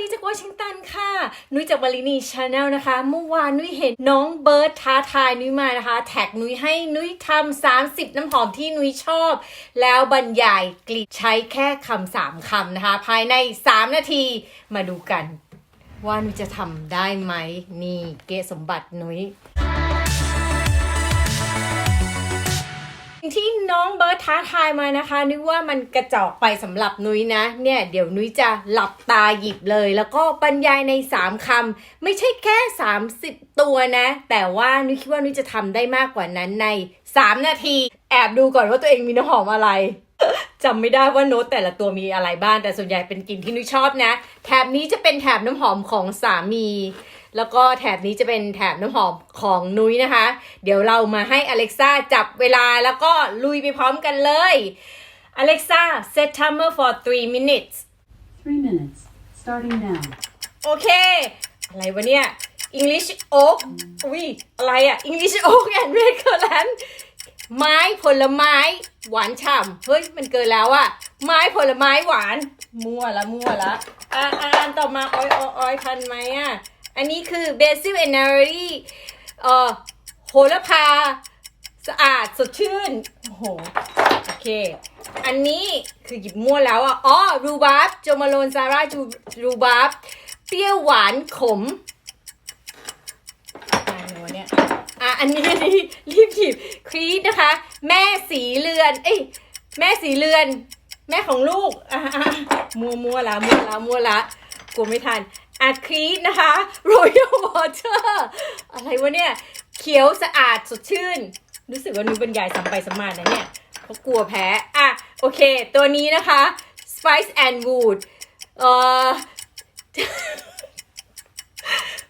ดีจากวอชิงตันค่ะ นุ้ยจากบาลินีชาแนลนะคะ เมื่อวานนุ้ยเห็นน้องเบิร์ดท้าทายนุ้ยมานะคะ แท็กนุ้ยให้นุ้ยทำ30น้ำหอมที่นุ้ยชอบ แล้วบรรยายกลีใช้แค่คำสามคำนะคะ ภายใน3นาทีมาดูกัน ว่านุ้ยจะทำได้ไหม นี่เกสมบัตินุ้ย ที่น้องเบิร์ดท้าทายมานะคะ นึกว่ามันกระจอกไปสำหรับนุ้ยนะเนี่ยเดี๋ยวนุ้ยจะหลับตาหยิบเลย แล้วก็บรรยายใน 3คำไม่ใช่แค่ 30 ตัวนะ แต่ว่านุ้ยคิดว่านุ้ยจะทำได้มากกว่านั้นใน 3 นาที แอบดูก่อนว่าตัวเองมีน้ำหอมอะไรจำไม่ได้ว่าโน้ตแต่ละตัวมีอะไรบ้างแต่ส่วนใหญ่เป็นกลิ่นที่นุ้ยชอบนะ แถบนี้จะเป็นแถบน้ำหอมของสามี แล้วก็แถบนี้จะเป็นแถบน้ำหอมของนุ้ยนะคะ เดี๋ยวเรามาให้อเล็กซ่าจับเวลาแล้วก็ลุยไปพร้อมกันเลยอเล็กซ่า set timer for 3 minutes Three minutes, starting now. โอเค อะไรวะเนี่ย English oak อุ้ยอะไรอะ English oak and red currant ไม้ผลไม้หวานฉ่ำเฮ้ย มันเกินแล้วอะไม้ผลไม้หวาน มั่วละมั่วละอ่าอ่านต่อมาออยออยออยทันไหมอะ อันนี้คือ basil and nari เอ่อโหระพา สะอาดสดชื่น โอ้โห โอเค อันนี้คือหยิบมั่วแล้วอะ อ๋อ รูบาบโจมาโลนซาร่าจูรูบาบเปรี้ยวหวานขมอะไรวะเนี่ยอะอันนี้อันนี้รีบหยิบครีดนะคะ แม่สีเรือน เอ้ยแม่สีเรือน แม่ของลูกอะอะมัวมัวละมัวละมัวละกลัวไม่ทัน อะครีดนะคะ Royal Water อะไรวะเนี่ย เขียวสะอาดสดชื่น รู้สึกว่านุ้ยบรรยายซ้ำไปซ้ำมานะเนี่ยเพราะกลัวแพ้ อะ โอเค ตัวนี้นะคะ Spice and Wood เอ่อ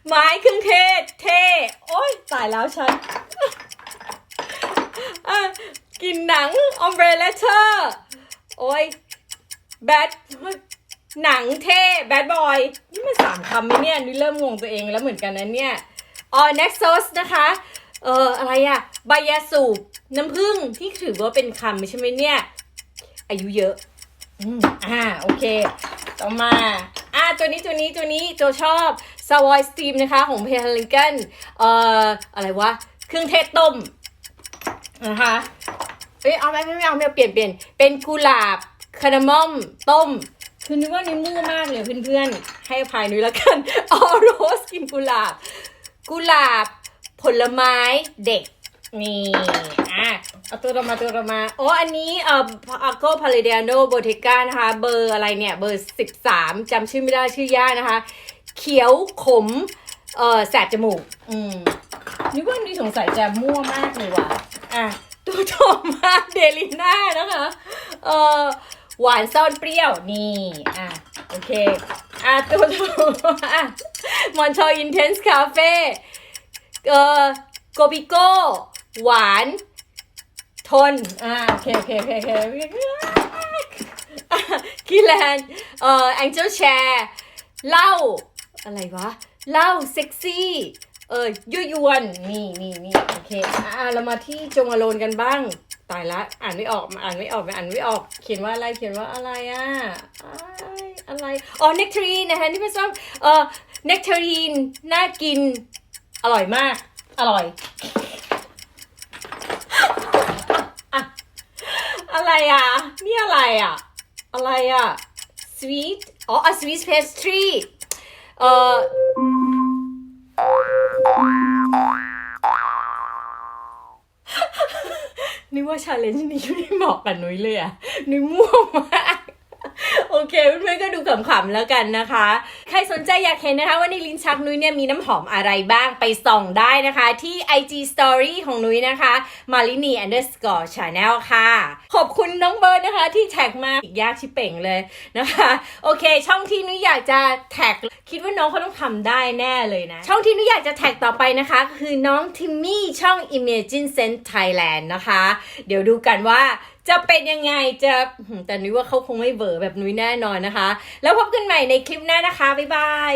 ไม้เครื่องเทศ เท่ โอ๊ยตายแล้วฉันอะกินหนัง Umbrella โอ๊ยแบดหนังเท่ แบดบอย นี่มันสามคำไหมเนี่ยนี่เริ่มงงตัวเองแล้วเหมือนกันนะเนี่ยอ๋อ Nexus นะคะเอ่ออะไรอะใบยาสูบน้ำผึ้งที่ถือว่าเป็นคำใช่ไหมเนี่ย อายุเยอะอืมอ่าโอเค ต่อมาอ่าตัวนี้ตัวนี้ตัวนี้โจชอบ s a v o y Steam นะคะของเพลลิงกันเอ่ออะไรวะเครื่องเทศต้มนะคะเอ้ยเอาไม่ไม่ไม่เอาไม่เอาเปลี่ยนเปลี่ยนเป็นกุหลาบคาร์ดามอมต้ม คือนึกว่านี่มั่วมากเลยเพื่อนๆ ให้อภัยนุ้ยแล้วกันออโรสกินกุหลาบ กุหลาบ ผลไม้เด็ก นี่อะเอาตัวเรามาตัวเรามาอ๋ออันนี้เอ่ออาโกพาเลเดียโนโบเทกานะคะ เบอร์อะไรเนี่ย เบอร์สิบสามจำชื่อไม่ได้ชื่อยากนะคะ เขียวขม เอ่อแสบจมูก อืมนึกว่านี่สงสัยจะมั่วมากเลยว่ะ อะตัวต่อมาเดลิน่านะคะ เอ่อ หวานซ่อนเปรี้ยวนี่อะโอเคอะตัวต่อมามอนชออินเทนส์คาเฟ่เอ่อโกบิโก้หวานทนอ่าโอเคโอเคโอเคโอเคคีแลนเอ่อแองเจิลแชร์เหล้าอะไรวะเหล้าเซ็กซี่เออยั่วยวนนี่นี่นี่โอเคอ่าเรามาที่จงอโลนกันบ้าง ตายละอ่านไม่ออกมาอ่านไม่ออกมาอ่านไม่ออก เขียนว่าอะไรเขียนว่าอะไรอะอะไรอ๋อเนกทรีนนะคะที่พี่ชอบเออเนกทรีนน่ากิน อร่อยมาก อร่อยอะอะไรอะนี่อะไรอะ อะไรอะ sweet อ๋อ a sweet pastry เอ่อ ชาเลนจ์นี้ไม่เหมาะกับนุ้ยเลยอะนุ้ยม่วงมาก เคเพื่อนๆก็ดูขำๆแล้วกันนะคะ ใครสนใจอยากเห็นนะคะว่าในลิ้นชักนุ้ยเนี่ยมีน้ำหอมอะไรบ้างไปส่องได้นะคะ ที่ IG Story ของนุ้ยนะคะ Malini underscore channel ค่ะ ขอบคุณน้องเบิร์ดนะคะ ที่แท็กมาอีกยากชิเป่งเลยนะคะ โอเค ช่องที่นุ้ยอยากจะแท็กคิดว่าน้องเขาต้องทำได้แน่เลยนะ ช่องที่นุ้ยอยากจะแท็กต่อไปนะคะ คือน้องทิมมี่ช่อง Imagine Sense Thailand นะคะ เดี๋ยวดูกันว่า จะเป็นยังไงจะแต่นุ้ยว่าเขาคงไม่เบอร์แบบนุ้ยแน่นอนนะคะ แล้วพบกันใหม่ในคลิปหน้านะคะ บ๊ายบาย